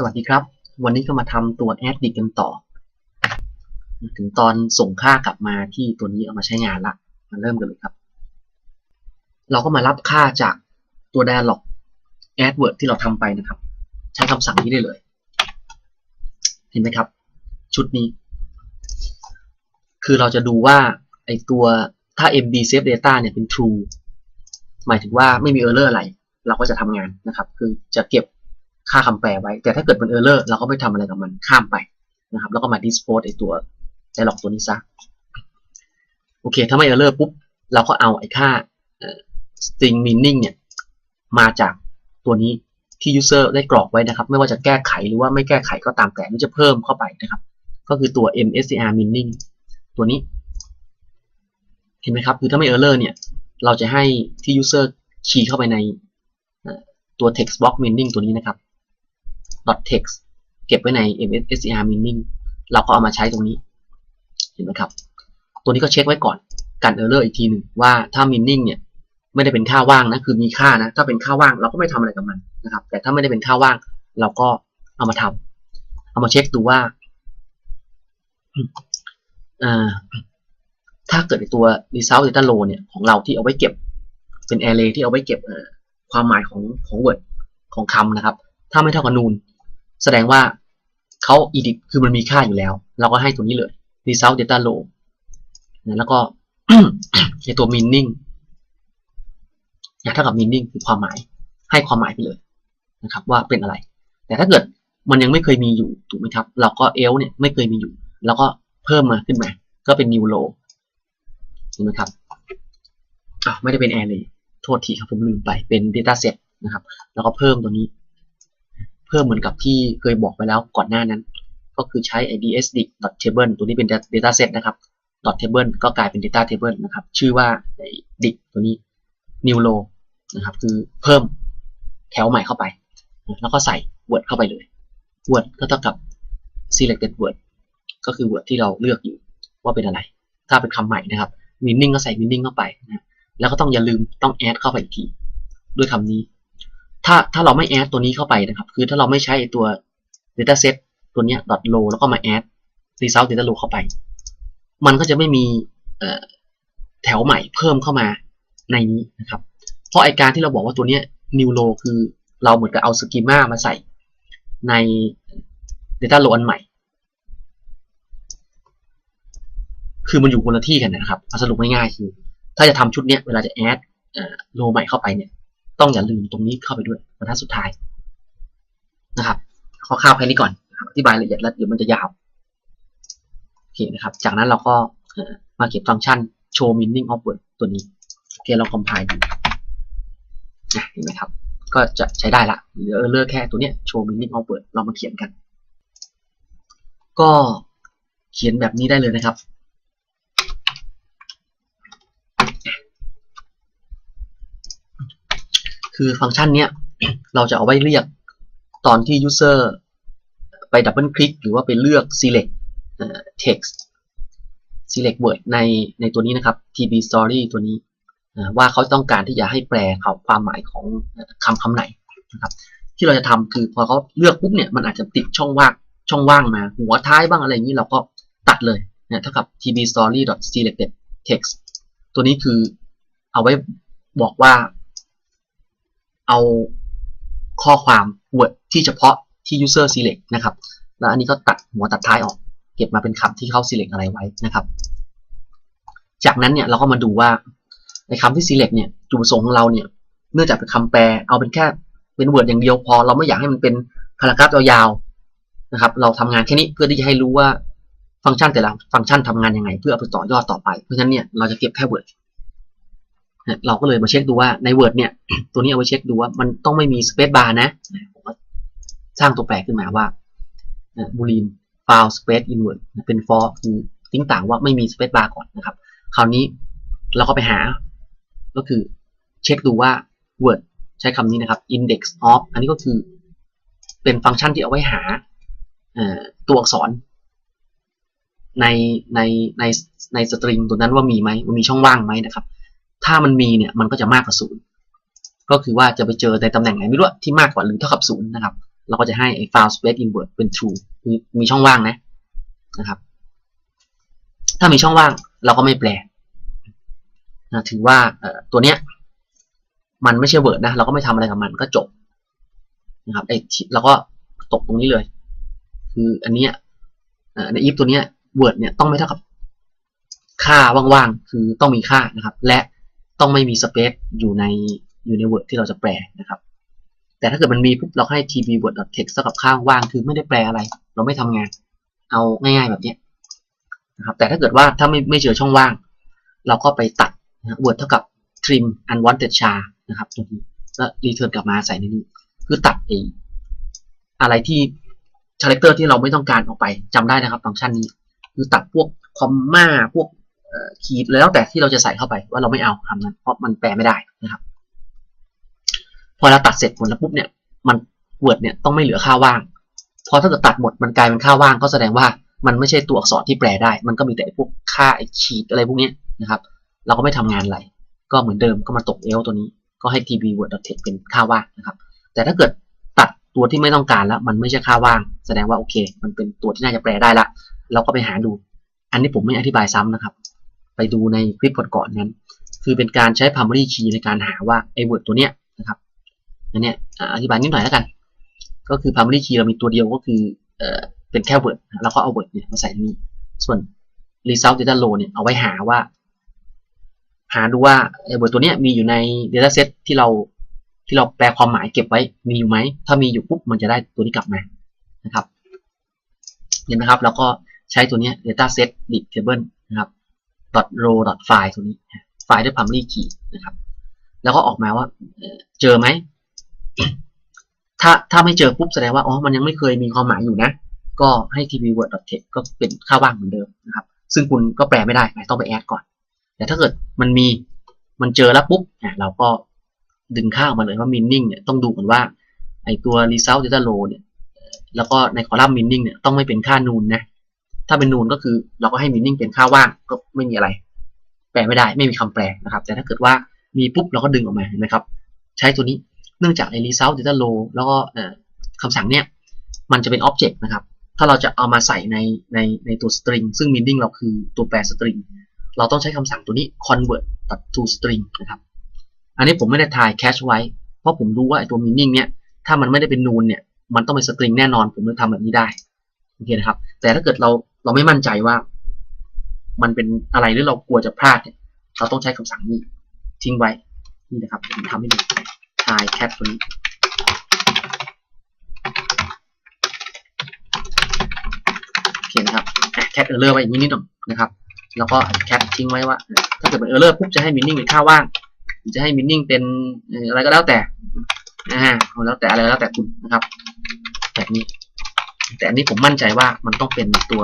สวัสดีครับ วันนี้ก็มาทำตัว add dict กันต่อ ถึงตอนส่งค่ากลับมาที่ตัวนี้เอามาใช้งานละ มาเริ่มกันเลยครับ เราก็มารับค่าจากตัว dialog adword ที่เราทำไปนะครับ ใช้คำสั่งนี้ได้เลย เห็นไหมครับ ชุดนี้ คือเราจะดูว่าไอตัวถ้า md save data เนี่ยเป็น true หมายถึงว่าไม่มี error อะไร เราก็จะทำงานนะครับ คือจะเก็บ ค่าคำแปลไว้ แต่ถ้าเกิดมัน error เราก็ไม่ทำอะไรกับมันข้ามไปนะครับ แล้วก็มา dispose ไอตัว dialog ตัวนี้ซะโอเค ถ้าไม่ error ปุ๊บ เราก็เอาไอค่า string meaning เนี่ยมาจากตัวนี้ที่ user ได้กรอกไว้นะครับ ไม่ว่าจะแก้ไขหรือว่าไม่แก้ไขก็ตามแต่นี่จะเพิ่มเข้าไปนะครับ ก็คือตัว mscr meaning ตัวนี้ เห็นไหมครับ คือถ้าไม่ error เนี่ย เราจะให้ที่ user คีย์เข้าไปในตัว text box meaning ตัวนี้นะครับ text เก็บไว้ใน mscr meaning เราก็เอามาใช้ตรงนี้ เห็นไหมครับ ตัวนี้ก็เช็คไว้ก่อน กัน error อีกทีหนึ่งว่าถ้า meaning เนี่ยไม่ได้เป็นค่าว่างนะ คือมีค่านะ ถ้าเป็นค่าว่างเราก็ไม่ทำอะไรกับมันนะครับ แต่ถ้าไม่ได้เป็นค่าว่าง เราก็เอามาทำเอามาเช็คดูว่าถ้าเกิดในตัว result data row เนี่ยของเราที่เอาไว้เก็บ เป็น array ที่เอาไว้เก็บความหมายของของ word ของคำนะครับ ถ้าไม่เท่ากับนูน แสดงว่าเขา edit คือมันมีค่าอยู่แล้ว เราก็ให้ตัวนี้เลย result data row แล้วก็ในตัว meaning อยากเท่ากับ meaning คือความหมาย ให้ความหมายไปเลยนะครับ ว่าเป็นอะไร แต่ถ้าเกิดมันยังไม่เคยมีอยู่ถูกไหมครับ เราก็ else เนี่ยไม่เคยมีอยู่แล้วก็เพิ่มมาขึ้นมา ก็เป็น new row เห็นไหมครับอะไม่ได้เป็น array โทษทีครับผมลืมไปเป็น data set นะครับ แล้วก็เพิ่มตัวนี้ เพิ่มเหมือนกับที่เคยบอกไปแล้วก่อนหน้านั้น ก็คือใช้ dsd.table ตัวนี้เป็น data set นะครับ .table ก็กลายเป็น data table นะครับ ชื่อว่า dict ตัวนี้ new row นะครับ คือเพิ่มแถวใหม่เข้าไป แล้วก็ใส่ word เข้าไปเลย word ก็เท่ากับ selected word ก็คือ word ที่เราเลือกอยู่ว่าเป็นอะไร ถ้าเป็นคำใหม่นะครับ meaning ก็ใส่ meaning เข้าไปนะแล้วก็ต้องอย่าลืมต้อง add เข้าไปอีกที ด้วยคำนี้ ถ้าถ้าเราไม่ add ตัวนี้เข้าไปนะครับ คือถ้าเราไม่ใช้ตัว data set ตัวเนี้ย .row แล้วก็มา add result data row เข้าไป มันก็จะไม่มีแถวใหม่เพิ่มเข้ามาในนี้นะครับ เพราะไอการที่เราบอกว่าตัวเนี้ย new row คือเราเหมือนกับเอาสกีมามาใส่ใน data row อันใหม่ คือมันอยู่คนละที่กันนะครับสรุปง่ายๆคือ ถ้าจะทำชุดเนี้ยเวลาจะ add โลใหม่เข้าไปเนี่ย ต้องอย่าลืมตรงนี้เข้าไปด้วยบรรทัดสุดท้ายนะครับข้อข้าวแค่นี้ก่อนอธิบายละเอียดแล้วเดี๋ยวมันจะยาวโอเคนะครับ จากนั้นเราก็มาเขียนฟังก์ชัน show meaning of word ตัวนี้โอเคเรา compile ดูเห็นไหมครับ ก็จะใช้ได้ละเหลือเลือกแค่ตัวเนี้ย show meaning of word เรามาเขียนกัน ก็เขียนแบบนี้ได้เลยนะครับ คือฟังก์ชันเนี้ยเราจะเอาไว้เรียกตอนที่ user ไปดับเบิลคลิกหรือว่าไปเลือก select text select word ในในตัวนี้นะครับ tb story ตัวนี้ว่าเขาต้องการที่จะให้แปลเขาความหมายของคำคำไหนนะครับ ที่เราจะทำคือพอเขาเลือกปุ๊บเนี่ยมันอาจจะติดช่องว่างช่องว่างมา หัวท้ายบ้างอะไรอย่างนี้เราก็ตัดเลยเนะเท่ากับ tb story selected text ตัวนี้คือเอาไว้บอกว่า เอาข้อความ word ที่เฉพาะที่ user select นะครับ แล้วอันนี้ก็ตัดหัวตัดท้ายออก เก็บมาเป็นคำที่เขา select อะไรไว้นะครับ จากนั้นเนี่ยเราก็มาดูว่าในคำที่ select เนี่ยจุดประสงค์ของเราเนี่ยเนื่องจากเป็นคำแปลเอาเป็นแค่เป็น word อย่างเดียวพอ เราไม่อยากให้มันเป็นพารากราฟยาวๆนะครับ เราทำงานแค่นี้เพื่อที่จะให้รู้ว่าฟังก์ชันแต่ละฟังก์ชันทำงานยังไง เพื่อเอาไปต่อยอดต่อไป เพราะฉะนั้นเนี่ยเราจะเก็บแค่ word เราก็เลยมาเช็คดูว่าใน Word เนี่ย ตัวนี้เอาไว้เช็คดูว่ามันต้องไม่มี space bar นะผมก็สร้างตัวแปรขึ้นมาว่า boolean file space in Word เป็น for คือทิ้งต่างว่าไม่มี space bar ก่อนนะครับ คราวนี้เราก็ไปหา ก็คือเช็คดูว่า Word ใช้คำนี้นะครับ index of อันนี้ก็คือเป็นฟังก์ชันที่เอาไว้หาตัวอักษร ในในในในสตริงตัวนั้นว่ามีไหมมันมีช่องว่างไหมนะครับ ถ้ามันมีเนี่ยมันก็จะมากกว่าศูนย์ก็คือว่าจะไปเจอในตำแหน่งไหนไม่รู้ที่มากกว่าหรือเท่ากับศูนย์นะครับ เราก็จะให้ไอ้ file space invert เป็น true มีมีช่องว่างนะนะครับ ถ้ามีช่องว่างเราก็ไม่แปลนะถือว่าตัวเนี้ยมันไม่ใช่ word นะ เราก็ไม่ทำอะไรกับมันก็จบนะครับไอ้เราก็ตกตรงนี้เลย คืออันเนี้ยใน if ตัวเนี้ย word เนี่ยต้องไม่เท่ากับค่าว่างๆ คือต้องมีค่านะครับ และ ต้องไม่มี space อยู่ในอยู่ใน word ที่เราจะแปลนะครับ แต่ถ้าเกิดมันมีปุ๊บเราให้ tb word text เท่ากับค่าว่างคือไม่ได้แปลอะไร เราไม่ทำงาน เอาง่ายๆแบบนี้นะครับ แต่ถ้าเกิดว่าถ้าไม่ไม่เจอช่องว่าง เราก็ไปตัดนะ word เท่ากับ trim unwanted char นะครับตัวนี้แล้ว return กลับมาใส่ในนี้ คือตัดไออะไรที่คาแรคเตอร์ที่เราไม่ต้องการออกไปจำได้นะครับฟังก์ชันนี้ คือตัดพวกคอมมาพวก ขีดแล้วแต่ที่เราจะใส่เข้าไปว่าเราไม่เอาคำนั้น เพราะมันแปลไม่ได้นะครับ พอเราตัดเสร็จหมดแล้วปุ๊บเนี่ยมัน word เนี่ยต้องไม่เหลือค่าว่างพอถ้าเกิดตัดหมดมันกลายเป็นค่าว่างก็แสดงว่ามันไม่ใช่ตัวอักษรที่แปลได้ มันก็มีแต่พวกค่าไอขีดอะไรพวกนี้นะครับ เราก็ไม่ทำงานอะไรก็เหมือนเดิมก็มาตกเอลตัวนี้ก็ให้ tb word text เป็นค่าว่างนะครับ แต่ถ้าเกิดตัดตัวที่ไม่ต้องการแล้ว มันไม่ใช่ค่าว่าง แสดงว่าโอเค มันเป็นตัวที่น่าจะแปลได้ละ เราก็ไปหาดู อันนี้ผมไม่อธิบายซ้ำนะครับ ไปดูในคลิปก่อนๆนั้น คือเป็นการใช้ primary key ในการหาว่าไอ้ word ตัวเนี้ยนะครับอันเนี้ยอธิบายนิดหน่อยแล้วกัน ก็คือ primary key เรามีตัวเดียวก็คือเอ่อเป็นแค่ word แล้วก็เอา word เนี่ยมาใส่นี่ส่วน result data row เนี่ยเอาไว้หาว่า หาดูว่าไอ้ word ตัวเนี้ยมีอยู่ใน data set ที่เราที่เราแปลความหมายเก็บไว้มีอยู่ไหม ถ้ามีอยู่ปุ๊บมันจะได้ตัวนี้กลับมานะครับเห็นไหมครับ แล้วก็ใช้ตัวนี้ data set dict table นะครับ row file ตัวนี้ ไฟล์ด้วย primary key นะครับ แล้วก็ออกมาว่าเจอไหม ถ้าถ้าไม่เจอปุ๊บแสดงว่า อ๋อ มันยังไม่เคยมีความหมายอยู่นะ ก็ให้ tb word text ก็เป็นค่าว่างเหมือนเดิมนะครับ ซึ่งคุณก็แปลไม่ได้ ต้องไปแอดก่อน แต่ถ้าเกิดมันมี มันเจอแล้วปุ๊บเราก็ดึงค่าออกมาเลยว่า meaning เนี่ยต้องดูก่อนว่า ไอตัว result data row เนี่ย แล้วก็ในคอลัมน์ meaning เนี่ยต้องไม่เป็นค่านูนนะ ถ้าเป็นนูนก็คือเราก็ให้ meaning เป็นค่าว่างก็ไม่มีอะไร แปลไม่ได้ไม่มีคำแปลนะครับ แต่ถ้าเกิดว่ามีปุ๊บเราก็ดึงออกมาเห็นไหมครับ ใช้ตัวนี้เนื่องจากไอ result data row แล้วก็คำสั่งเนี่ยมันจะเป็น object นะครับ ถ้าเราจะเอามาใส่ในในในตัว string ซึ่ง meaning เราคือตัวแปล string เราต้องใช้คำสั่งตัวนี้ convert to string นะครับอันนี้ผมไม่ได้ทาย cache ไว้ เพราะผมรู้ว่าไอตัว meaning เนี่ยถ้ามันไม่ได้เป็นนูนเนี่ยมันต้องเป็น string แน่นอนผมเลยทำแบบนี้ได้โอเคนะครับ แต่ถ้าเกิดเรา เราไม่มั่นใจว่า มันเป็นอะไรหรือเรากลัวจะพลาดเนี่ยเราต้องใช้คำสั่งนี้ทิ้งไว้นี่นะครับผมทำให้ดูทาย cat ตัวนี้โอเคนะครับ cat error ไว้อย่างนี้นิดหน่อยนะครับแล้วก็ cat ทิ้งไว้ว่า ถ้าเกิดเป็น error ปุ๊บจะให้ meaning เป็นค่าว่างจะให้ meaning เป็นอะไรก็แล้วแต่อ่าแล้วแต่อะไรแล้วแต่คุณนะครับแบบนี้ แต่อันนี้ผมมั่นใจว่ามันต้องเป็นตัว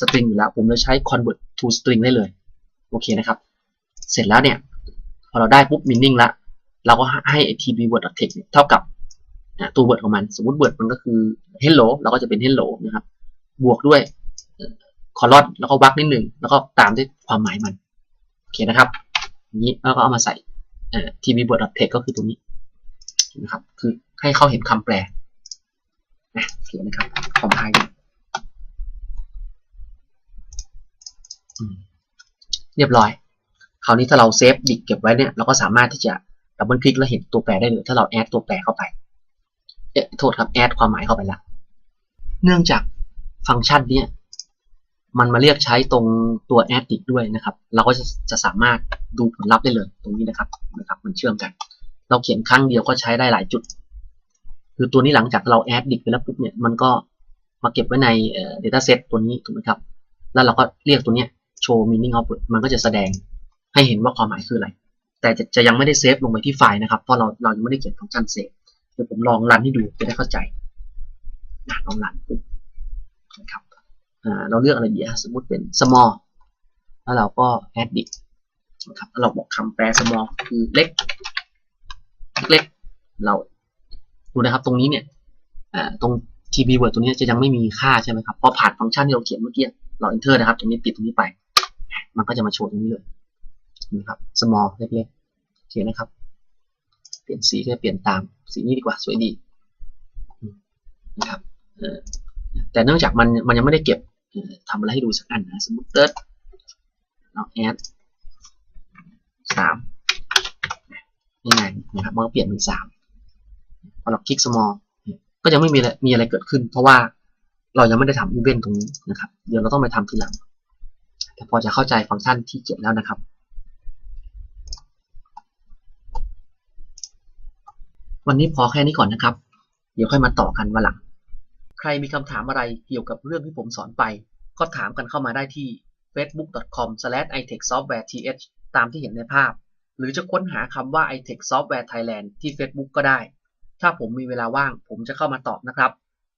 string อยู่แล้ว ผมเลยใช้ convert to string ได้เลย โอเคนะครับ เสร็จแล้วเนี่ย พอเราได้ปุ๊บ meaning ละเราก็ให้ tb word text เท่ากับตัว word ของมัน สมมติ word มันก็คือ hello เราก็จะเป็น hello นะครับ บวกด้วย colon แล้วก็วักนิดหนึ่งแล้วก็ตามด้วยความหมายมัน โอเคนะครับนี้แล้วก็เอามาใส่ tb word text ก็คือตรงนี้นะครับ คือให้เขาเห็นคำแปล นะโอเคนะครับคอมไพล์เรียบร้อย คราวนี้ถ้าเราเซฟดิกเก็บไว้เนี่ย เราก็สามารถที่จะดับเบิลคลิกแล้วเห็นตัวแปรได้เลย ถ้าเราแอดตัวแปรเข้าไป เอ๊ะ โทษครับ แอดความหมายเข้าไปแล้วเนื่องจากฟังก์ชันนี้มันมาเรียกใช้ตรงตัวแอดดิกด้วยนะครับ เราก็จะจะสามารถดูผลลัพธ์ได้เลยตรงนี้นะครับนะครับ มันเชื่อมกัน เราเขียนครั้งเดียวก็ใช้ได้หลายจุด คือตัวนี้หลังจากเราแอดดิกไปแล้วปุ๊บเนี่ยมันก็มาเก็บไว้ใน data set ตัวนี้ถูกไหมครับ แล้วเราก็เรียกตัวเนี้ย show meaning output มันก็จะแสดงให้เห็นว่าความหมายคืออะไร แต่จะจะยังไม่ได้เซฟลงไปที่ไฟล์นะครับ เพราะเราเรายังไม่ได้เขียนฟังก์ชันเซฟเดี๋ยวผมลองรันให้ดูจะได้เข้าใจนะลองรันปุ๊บนะครับอ่าเราเลือกอะไรดีสมมติเป็น small แล้วเราก็ add it นะครับเราบอกคำแปล small คือเล็ก เล็กเรา ดูนะครับ ตรงนี้เนี่ยตรง tb word ตัวนี้จะยังไม่มีค่าใช่ไหมครับพอผ่านฟังก์ชันที่เราเขียนเมื่อกี้เรา enter นะครับ ตรงนี้ปิดตรงนี้ไป มันก็จะมาโชว์ตรงนี้เลยนะครับ small เล็กๆโอเคนะครับ เปลี่ยนสีก็เปลี่ยนตามสีนี้ดีกว่าสวยดีนะครับแต่เนื่องจากมันมันยังไม่ได้เก็บทำอะไรให้ดูสักอันนะสมมติเติร์ดเราแอดสามง่ายๆนะครับมันก็เปลี่ยนเป็นสาม พอเราคลิก small ก็ยังไม่มีมีอะไรเกิดขึ้น เพราะว่าเรายังไม่ได้ทำอีเวนต์ตรงนี้นะครับ เดี๋ยวเราต้องไปทำทีหลัง แต่พอจะเข้าใจฟังก์ชันที่เขียนแล้วนะครับวันนี้พอแค่นี้ก่อนนะครับ เดี๋ยวค่อยมาต่อกันวันหลัง ใครมีคำถามอะไรเกี่ยวกับเรื่องที่ผมสอนไป ก็ถามกันเข้ามาได้ที่ facebook.com/itechsoftwareth ตามที่เห็นในภาพ หรือจะค้นหาคำว่า itech software thailand ที่ Facebook ก็ได้ ถ้าผมมีเวลาว่าง ผมจะเข้ามาตอบนะครับ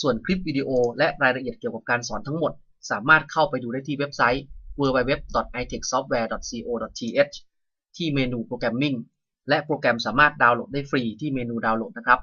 ส่วนคลิปวิดีโอและรายละเอียดเกี่ยวกับการสอนทั้งหมด สามารถเข้าไปดูได้ที่เว็บไซต์ www.itechsoftware.co.th ที่เมนูโปรแกรมมิ่งและโปรแกรมสามารถดาวน์โหลดได้ฟรีที่เมนูดาวน์โหลดนะครับ